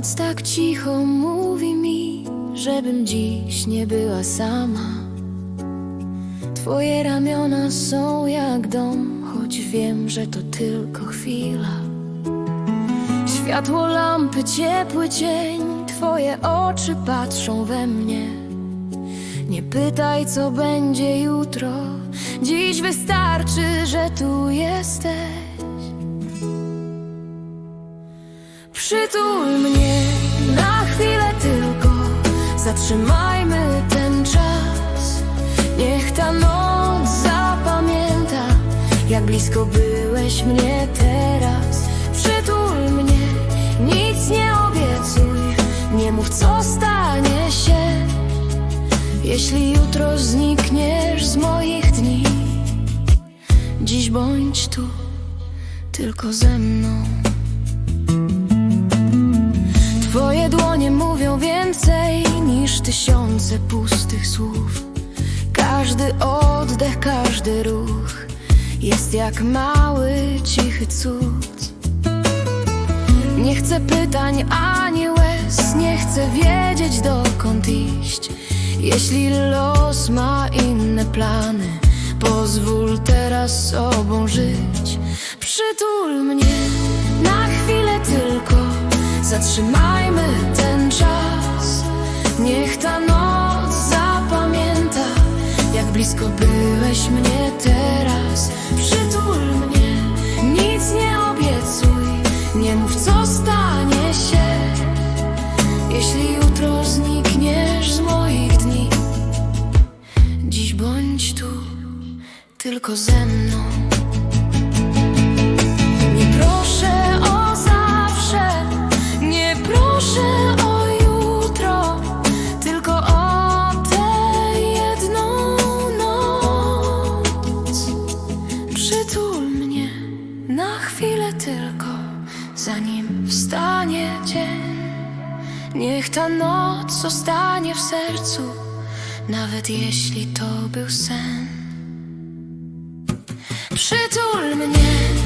Noc tak cicho mówi mi, żebym dziś nie była sama. Twoje ramiona są jak dom, choć wiem, że to tylko chwila. Światło lampy, ciepły cień, twoje oczy patrzą we mnie. Nie pytaj, co będzie jutro, dziś wystarczy, że tu jesteś. Przytul mnie na chwilę tylko, zatrzymajmy ten czas. Niech ta noc zapamięta, jak blisko byłeś mnie teraz. Przytul mnie, nic nie obiecuj, nie mów co stanie się, jeśli jutro znikniesz z moich dni. Dziś bądź tu, tylko ze mną. Pustych słów. Każdy oddech, każdy ruch jest jak mały, cichy cud. Nie chcę pytań ani łez, nie chcę wiedzieć dokąd iść. Jeśli los ma inne plany, pozwól teraz sobą żyć. Przytul mnie na chwilę tylko, zatrzymajmy byłeś mnie teraz. Przytul mnie, nic nie obiecuj, nie mów co stanie się, jeśli jutro znikniesz z moich dni. Dziś bądź tu, tylko ze mną. Na chwilę tylko, zanim wstanie dzień. Niech ta noc zostanie w sercu, nawet jeśli to był sen. Przytul mnie